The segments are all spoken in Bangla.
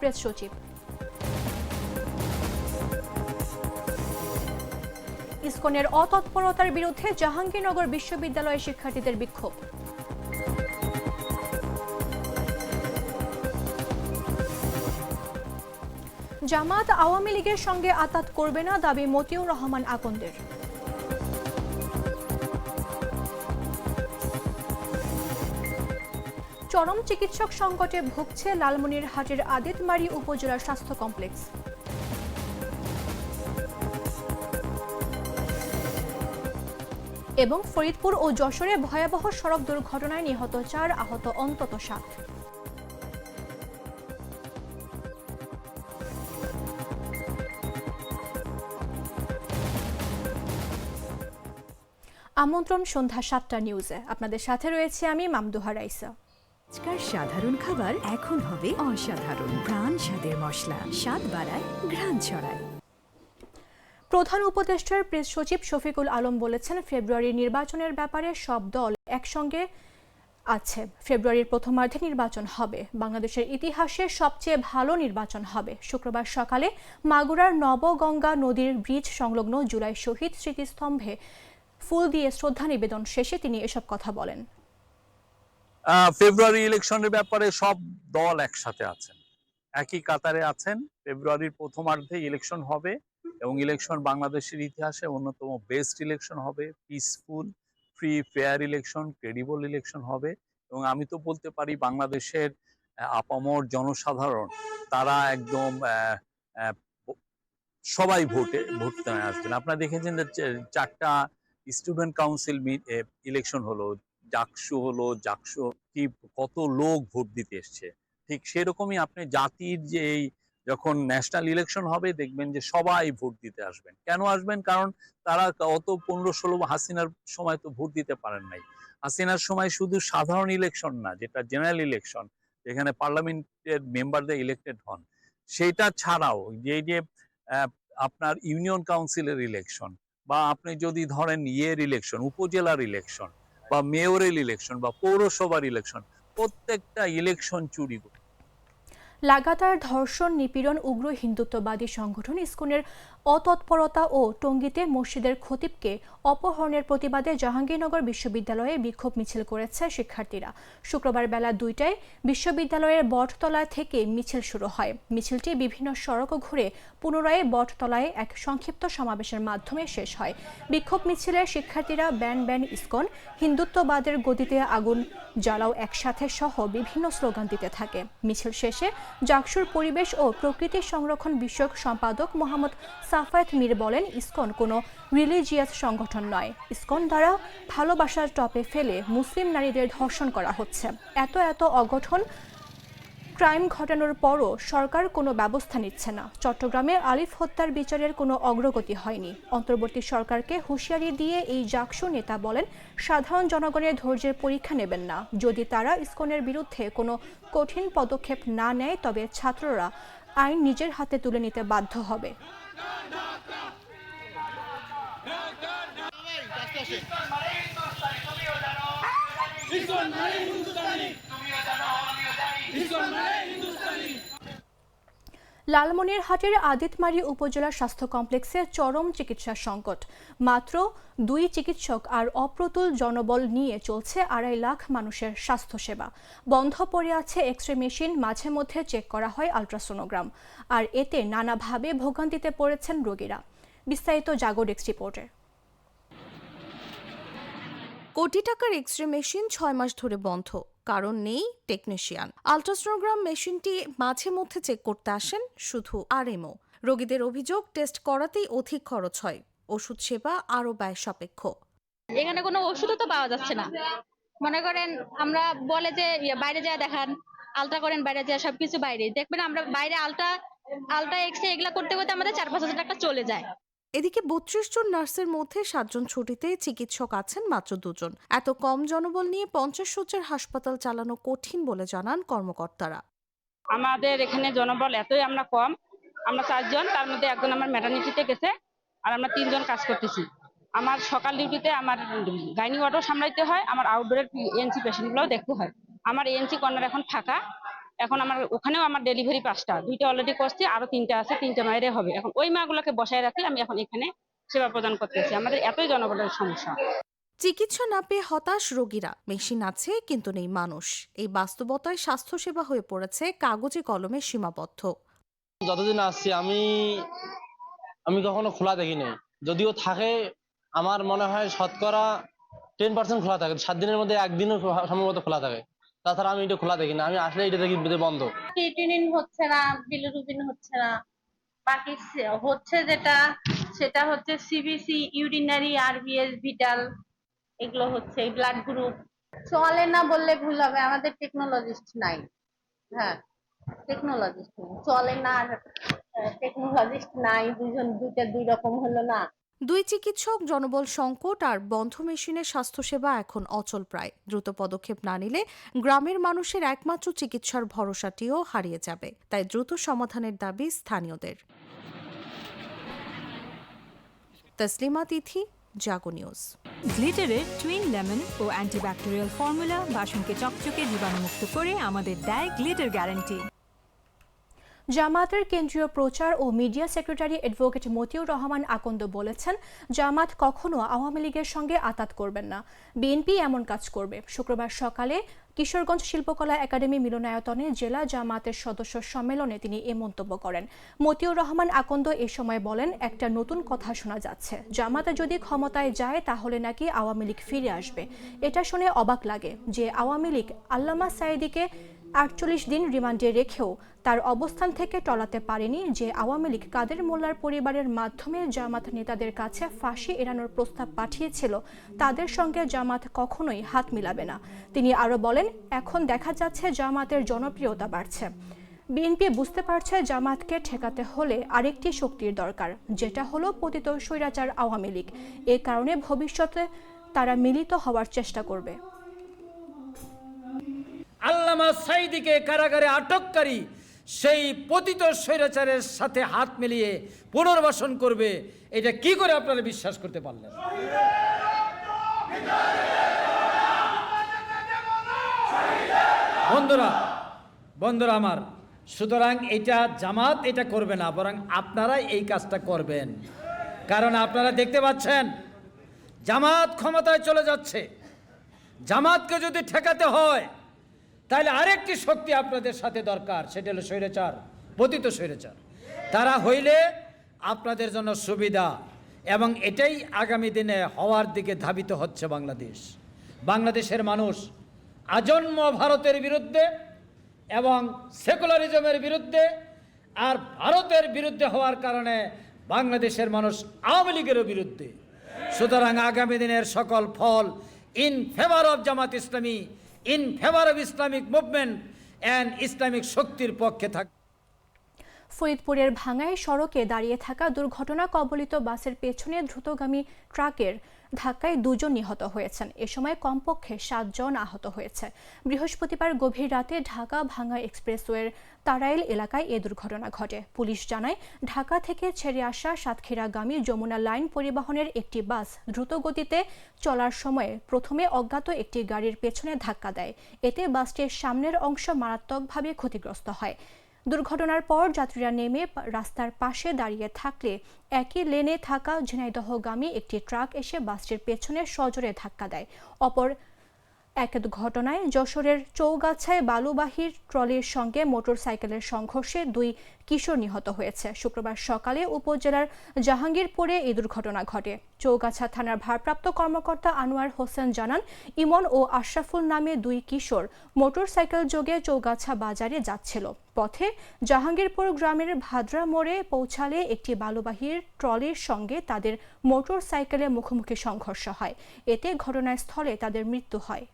প্রেস সচিব। ইসকনের অতৎপরতার বিরুদ্ধে জাহাঙ্গীরনগর বিশ্ববিদ্যালয়ের শিক্ষার্থীদের বিক্ষোভ। জামাত আওয়ামী লীগের সঙ্গে আতাত করবে না দাবি মতিউর রহমান আকন্দের। চরম চিকিৎসক সংকটে ভুগছে লালমনিরহাটের আদিতমারি উপজেলার স্বাস্থ্য কমপ্লেক্স। এবং ফরিদপুর ও যশোরে ভয়াবহ সড়ক দুর্ঘটনায় নিহত চার আহত অন্তত সাত। আমন্ত্রণ সন্ধ্যা সাতটা নিউজে। আপনাদের সাথে রয়েছে আমি মামদুহা রাইসা। আজকার সাধারণ খাবার এখন হবে অসাধারণ। প্রাণ স্বাদের মশলা, স্বাদ বাড়ায়, ঘ্রাণ ছড়ায়। প্রধান উপদেষ্টার প্রেস সচিব শফিকুল আলম বলেছেন ফেব্রুয়ারির নির্বাচনের ব্যাপারে সব দল একসঙ্গে আছে। ফেব্রুয়ারির প্রথমার্ধে নির্বাচন হবে। বাংলাদেশের ইতিহাসে সবচেয়ে ভালো নির্বাচন হবে। শুক্রবার সকালে মাগুরার নবগঙ্গা নদীর ব্রিজ সংলগ্ন জুলাই শহীদ স্মৃতিস্তম্ভে ফুল দিয়ে শ্রদ্ধা নিবেদন শেষে তিনি এসব কথা বলেন। ফেব্রুয়ারি ইলেকশনের ব্যাপারে সব দল একসাথে আছেন। একই কাতারে আছেন। ফেব্রুয়ারির প্রথমার্ধে ইলেকশন হবে এবং ইলেকশন বাংলাদেশের ইতিহাসে অন্যতম বেস্ট ইলেকশন হবে। Peaceful, free, fair election, credible election হবে এবং আমি তো বলতে পারি বাংলাদেশের আপামর জনসাধারণ, তারা একদম সবাই ভোটে, ভোট আসবেন। আপনারা দেখেছেন যে চারটা স্টুডেন্ট কাউন্সিল ইলেকশন হলো। ডাকসু হলো, জাকসু কি কত লোক ভোট দিতে এসছে। ঠিক সেরকমই আপনি জাতির যে এই যখন ন্যাশনাল ইলেকশন হবে, দেখবেন যে সবাই ভোট দিতে আসবেন। কেন আসবেন? কারণ তারা অত পনেরো ষোলো হাসিনার সময় তো ভোট দিতে পারেন নাই। হাসিনার সময় শুধু সাধারণ ইলেকশন না, যেটা জেনারেল ইলেকশন যেখানে পার্লামেন্টের মেম্বারদের ইলেক্টেড হন, সেটা ছাড়াও যে যে আপনার ইউনিয়ন কাউন্সিলের ইলেকশন বা আপনি যদি ধরেন ইয়ের ইলেকশন উপজেলার ইলেকশন বা মেয়রেল ইলেকশন বা পৌরসভার ইলেকশন প্রত্যেকটা ইলেকশন চুরি করে। লাগাতার ধর্ষণ, নিপীড়ন, উগ্র হিন্দুত্ববাদী সংগঠন ইসকনের অতৎপরতা ও টঙ্গীতে মসজিদের খতিবকে অপহরণের প্রতিবাদে জাহাঙ্গীরনগর বিশ্ববিদ্যালয়ে বিক্ষোভ মিছিল করেছে শিক্ষার্থীরা। শুক্রবার বেলা দুইটায় বিশ্ববিদ্যালয়ের বটতলা থেকে মিছিল শুরু হয়। মিছিলটি বিভিন্ন সড়ক ঘুরে পুনরায় বটতলায় এক সংক্ষিপ্ত সমাবেশের মাধ্যমে শেষ হয়। বিক্ষোভ মিছিলে শিক্ষার্থীরা ব্যান ব্যান ইসকন, হিন্দুত্ববাদের গতিতে আগুন জ্বালাও একসাথে সহ বিভিন্ন স্লোগান দিতে থাকে। মিছিল শেষে জাকসুর পরিবেশ ও প্রকৃতি সংরক্ষণ বিষয়ক সম্পাদক মোহাম্মদ সাফায়েত মীর বলেন, ইসকন কোনো রিলিজিয়াস সংগঠন নয়। ইসকন দ্বারা ভালোবাসার টপে ফেলে মুসলিম নারীদের ধর্ষণ করা হচ্ছে। এত এত অগঠন ক্রাইম ঘটানোর পরও সরকার কোনো ব্যবস্থা নিচ্ছে না। চট্টগ্রামে আলিফ হত্যার বিচারের কোনো অগ্রগতি হয়নি। অন্তর্বর্তী সরকারকে হুঁশিয়ারি দিয়ে এই জাকসু নেতা বলেন, সাধারণ জনগণের ধৈর্যের পরীক্ষা নেবেন না। যদি তারা ইসকনের বিরুদ্ধে কোনো কঠিন পদক্ষেপ না নেয়, তবে ছাত্ররা আইন নিজের হাতে তুলে নিতে বাধ্য হবে। তুমিও জানো আমিও জানি তুমিও জানো আমিও জানি লালমনিরহাটের আদিতমারি উপজেলা স্বাস্থ্য কমপ্লেক্সে চরম চিকিৎসা সংকট। মাত্র দুই চিকিৎসক আর অপ্রতুল জনবল নিয়ে চলছে আড়াই লাখ মানুষের স্বাস্থ্যসেবা। বন্ধ পড়ে আছে এক্স রে মেশিন, মাঝে মধ্যে চেক করা হয় আলট্রাসোনোগ্রাম। আর এতে নানাভাবে ভোগান্তিতে পড়েছেন রোগীরা। বিস্তারিত জাগো ডেস্ক রিপোর্টে। কোটি টাকার এক্স রে মেশিন ছয় মাস ধরে বন্ধ। কারণ নেই টেকনিশিয়ান আলট্রাসোনোগ্রাম মেশিনটি মাঝে মধ্যে চেক করতে আসেন শুধু আরএমও রোগীদের অভিযোগ টেস্ট করাতেই অধিক খরচ হয়। ওষুধ সেবা আরও ব্যয় সাপেক্ষ। এখানে কোনো ওষুধও তো পাওয়া যাচ্ছে না। মনে করেন, আমরা বলে যে ইয়ে বাইরে যায় দেখান আলট্রা করেন, বাইরে যায় সবকিছু বাইরে। দেখবেন আমরা বাইরে আলট্রা আলট্রা এক্সরে এগুলা করতে করতে আমাদের চার পাঁচ হাজার টাকা চলে যায়। এদিকে বত্রিশ জন নার্সের মধ্যে সাতজন ছুটিতে চিকিৎসক আছেন মাত্র দুজন। এত কম জনবল নিয়ে পঞ্চাশ শয্যার হাসপাতাল চালানো কঠিন বলে জানান কর্মকর্তারা। আমাদের এখানে জনবল এতই আমরা কম, আমরা চারজন, তার মধ্যে একজন আমার ম্যাটার্নিটিতে গেছে, আর আমরা তিনজন কাজ করতেছি। আমার সকাল ডিউটিতে আমার গাইনি ওয়ার্ডও সামলাইতে হয়, আমার আউটডোরের এনসি পেশেন্টগুলোও দেখতে হয়। আমার এনসি কর্নার এখন ফাঁকা এখন আমার ওখানেও আমার ডেলিভারি পাঁচটা দুইটা অলরেডি করছি আরও তিনটা আছে তিনটা মায়েরে হবে। এখন ওই মাগুলোকে বসায় রাখলে আমি এখন এখানে সেবা প্রদান করতেছি। আমাদের এতই জনবলের সমস্যা। চিকিৎসা না পেয়ে হতাশ রোগীরা। মেশিন আছে কিন্তু নেই মানুষ। এই বাস্তবতায় স্বাস্থ্যসেবা হয়ে পড়েছে কাগজে কলমে সীমাবদ্ধ। যতদিন আসছি আমি আমি কখনো খোলা দেখিনি যদিও থাকে আমার মনে হয় শতকরা টেন পার্সেন্ট খোলা থাকে। সাত দিনের মধ্যে একদিনও সম্ভবত খোলা থাকে। তাছাড়া আমি এটা খোলা দেখি না, আমি আসলে এটা দেখি বন্ধ। ক্রিয়েটিনিন হচ্ছে না বিলিরুবিন হচ্ছে না। বাকি হচ্ছে যেটা, সেটা হচ্ছে সিবিসি ইউরিনারি আরবিএস ভিটাল এগুলো হচ্ছে ব্লাড গ্রুপ চলে না বললে ভুল হবে, আমাদের টেকনোলজিস্ট নাই। হ্যাঁ টেকনোলজিস্ট চলে না টেকনোলজিস্ট নাই, দুজন, দুইটা দুই রকম হলো না। দুই চিকিৎসক, জনবল সংকট আর বন্ধ মেশিনের স্বাস্থ্যসেবা এখন অচল প্রায় দ্রুত পদক্ষেপ না নিলে গ্রামের মানুষের একমাত্র চিকিৎসার ভরসাটিও হারিয়ে যাবে। তাই দ্রুত সমাধানের দাবি স্থানীয়দের। তসলিমা তিথি, জাগো নিউজ। গ্লিটারের টুইন লেমন ও অ্যান্টিব্যাকটেরিয়াল ফর্মুলা বাসনকে চকচকে জীবাণুমুক্ত করে আমাদের দেয় গ্লিটার গ্যারান্টি। জামাতের কেন্দ্রীয় প্রচার ও media secretary advocate Motiur Rahman Akand বলেছেন, জামাত কখনো আওয়ামী লীগের সঙ্গে আতাত করবেন না। বিএনপি এমন কাজ করবে। শুক্রবার সকালে কিশোরগঞ্জ শিল্পকলা একাডেমি মিলনায়তনে জেলা জামাতের সদস্য সম্মেলনে তিনি এ মন্তব্য করেন। মতিউর রহমান আকন্দ এ সময় বলেন, একটা নতুন কথা শোনা যাচ্ছে। জামাতে যদি ক্ষমতায় যায়, তাহলে নাকি আওয়ামী লীগ ফিরে আসবে। এটা শুনে অবাক লাগে যে আওয়ামী লীগ আল্লামা সাইদিকে আটচল্লিশ দিন রিমান্ডে রেখেও তার অবস্থান থেকে টলাতে পারেনি যে আওয়ামী লীগ কাদের মোল্লার পরিবারের মাধ্যমে জামাত নেতাদের কাছে ফাঁসি এড়ানোর প্রস্তাব পাঠিয়েছিল, তাদের সঙ্গে জামাত কখনোই হাত মিলাবে না। তিনি আরও বলেন এখন দেখা যাচ্ছে জামাতের জনপ্রিয়তা বাড়ছে। বিএনপি বুঝতে পারছে জামাতকে ঠেকাতে হলে আরেকটি শক্তির দরকার, যেটা হলো পতিত স্বৈরাচার আওয়ামী লীগ। এ কারণে ভবিষ্যতে তারা মিলিত হওয়ার চেষ্টা করবে। আল্লামা সাইদিকে কারাগারে আটককারী সেই পতিত স্বৈরাচারের সাথে হাত মিলিয়ে পুনর্বাসন করবে, এটা কি করে আপনারা বিশ্বাস করতে পারলেন? বন্ধুরা বন্ধুরা আমার, সুতরাং এটা জামাত এটা করবে না, বরং আপনারা এই কাজটা করবেন। কারণ আপনারা দেখতে পাচ্ছেন, জামাত ক্ষমতায় চলে যাচ্ছে। জামাতকে যদি ঠেকাতে হয়, তাহলে আরেকটি শক্তি আপনাদের সাথে দরকার, সেটা হলো স্বৈরাচার, পতিত স্বৈরাচার। তারা হইলে আপনাদের জন্য সুবিধা, এবং এটাই আগামী দিনে হওয়ার দিকে ধাবিত হচ্ছে বাংলাদেশ। বাংলাদেশের মানুষ আজন্ম ভারতের বিরুদ্ধে এবং সেকুলারিজমের বিরুদ্ধে আর ভারতের বিরুদ্ধে হওয়ার কারণে বাংলাদেশের মানুষ আওয়ামী লীগেরও বিরুদ্ধে। সুতরাং আগামী দিনের সকল ফল in favour of Jamaat Islami in favour of Islamic movement and Islamic শক্তির পক্ষে থাকবে ফরিদপুরের ভাঙ্গাই সড়কে দাঁড়িয়ে থাকা দুর্ঘটনা কবলিত বাসের পেছনে দ্রুতগামী ট্রাকের ধাক্কায় দুজন নিহত হয়েছেন। এ সময় কমপক্ষে সাতজন আহত হয়েছে। বৃহস্পতিবার গভীর রাতে ঢাকা ভাঙ্গা এক্সপ্রেসওয়ের তারাইল এলাকায় এ দুর্ঘটনা ঘটে। পুলিশ জানায়, ঢাকা থেকে ছেড়ে আসা সাতক্ষীরাগামী যমুনা লাইন পরিবহনের একটি বাস দ্রুতগতিতে চলার সময় প্রথমে অজ্ঞাত একটি গাড়ির পেছনে ধাক্কা দেয়। এতে বাসটির সামনের অংশ মারাত্মকভাবে ক্ষতিগ্রস্ত হয়। দুর্ঘটনার পর যাত্রীরা নেমে রাস্তার পাশে দাঁড়িয়ে থাকলে একই লেনে থাকা ঝিনাইদহগামী একটি ট্রাক এসে বাসটির পেছনে সজোরে ধাক্কা দেয়। অপর এক ঘটনায় যশোরের চৌগাছায় বালুবাহীর ট্রলির সঙ্গে মোটরসাইকেলের সংঘর্ষে দুই কিশোর নিহত হয়েছে। শুক্রবার সকালে উপজেলার জাহাঙ্গীরপুরে এই দুর্ঘটনা ঘটে। চৌগাছা থানার ভারপ্রাপ্ত কর্মকর্তা আনোয়ার হোসেন জানান, ইমন ও আশরাফুল নামে দুই কিশোর মোটরসাইকেল যোগে চৌগাছা বাজারে যাচ্ছিল। পথে জাহাঙ্গীরপুর গ্রামের ভাদ্রা মোড়ে পৌঁছালে একটি বালুবাহীর ট্রলির সঙ্গে তাদের মোটরসাইকেলে মুখোমুখি সংঘর্ষ হয়। এতে ঘটনাস্থলে তাদের মৃত্যু হয়।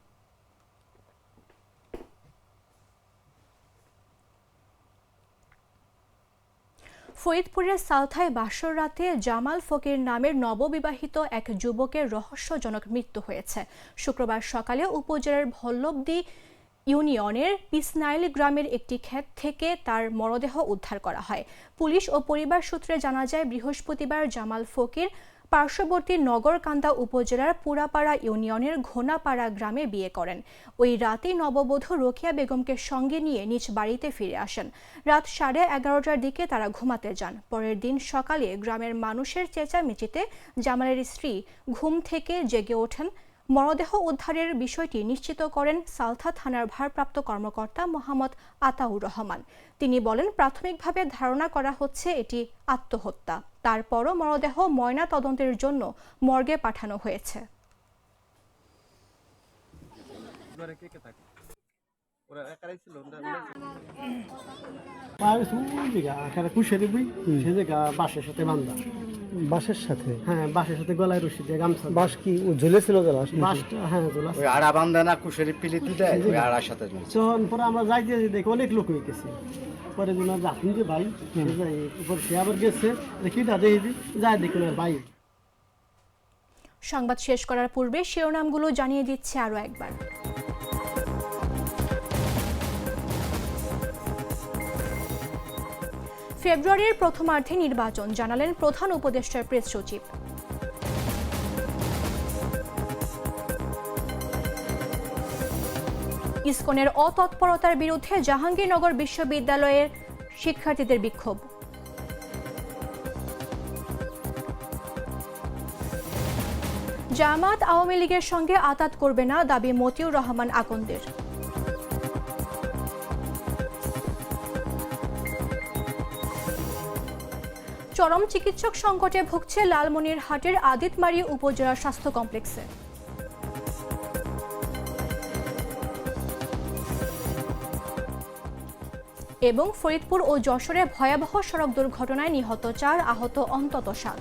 ফরিদপুরের সাউথায় বাসর রাতে জামাল ফকির নামের নববিবাহিত এক যুবকের রহস্যজনক মৃত্যু হয়েছে। শুক্রবার সকালে উপজেলার ভল্লবদি ইউনিয়নের পিসনাইল গ্রামের একটি ক্ষেত থেকে তার মরদেহ উদ্ধার করা হয়। পুলিশ ও পরিবার সূত্রে জানা যায়, বৃহস্পতিবার জামাল ফকির পার্শ্ববর্তী নগরকান্দা উপজেলার পুরাপাড়া ইউনিয়নের ঘোনাপাড়া গ্রামে বিয়ে করেন। ওই রাতেই নববধূ রোকেয়া বেগমকে সঙ্গে নিয়ে নিজ বাড়িতে ফিরে আসেন। রাত সাড়ে এগারোটার দিকে তারা ঘুমাতে যান। পরের দিন সকালে গ্রামের মানুষের চেঁচামেচিতে জামালের স্ত্রী ঘুম থেকে জেগে ওঠেন। মরদেহ উদ্ধারের বিষয়টি নিশ্চিত করেন সালথা থানার ভারপ্রাপ্ত কর্মকর্তা মোহাম্মদ আতাউর রহমান। তিনি বলেন প্রাথমিকভাবে ধারণা করা হচ্ছে এটি আত্মহত্যা। তারপরও মরদেহ ময়না তদন্তের জন্য মর্গে পাঠানো হয়েছে। জায়গা সাথে বান্ধা। বাসের সাথে? হ্যাঁ বাঁশের সাথে গলায় রশি দিয়ে গামছা বাস কি ও ঝুলেছিল নাকি? বাঁশটা হ্যাঁ তোলা ওই আড়া বান্ধা না কুশেরি পিলিতি দেয় ওই আড়ার সাথে ঝুলছে। পরে আমরা যাই দেখি অনেক লোক হয়ে গেছে। পরে দিন যাচ্ছেন যে ভাই। উপর সে আবার গেছে। দেখি দাদা দেখি যাই দেখুন ভাই। সংবাদ শেষ করার পূর্বে শিরোনামগুলো জানিয়ে দিচ্ছে আরও একবার। ফেব্রুয়ারির প্রথমার্ধে নির্বাচন, জানালেন প্রধান উপদেষ্টার প্রেস সচিব। ইসকনের অতৎপরতার বিরুদ্ধে জাহাঙ্গীরনগর বিশ্ববিদ্যালয়ের শিক্ষার্থীদের বিক্ষোভ। জামাত আওয়ামী লীগের সঙ্গে আতাত করবে না দাবি মতিউর রহমান আকন্দের। চরম চিকিৎসক সংকটে ভুগছে লালমনির হাটের আদিতমারি উপজেলা স্বাস্থ্য কমপ্লেক্সে। এবং ফরিদপুর ও যশোরে ভয়াবহ সড়ক দুর্ঘটনায় নিহত চার আহত অন্তত সাত।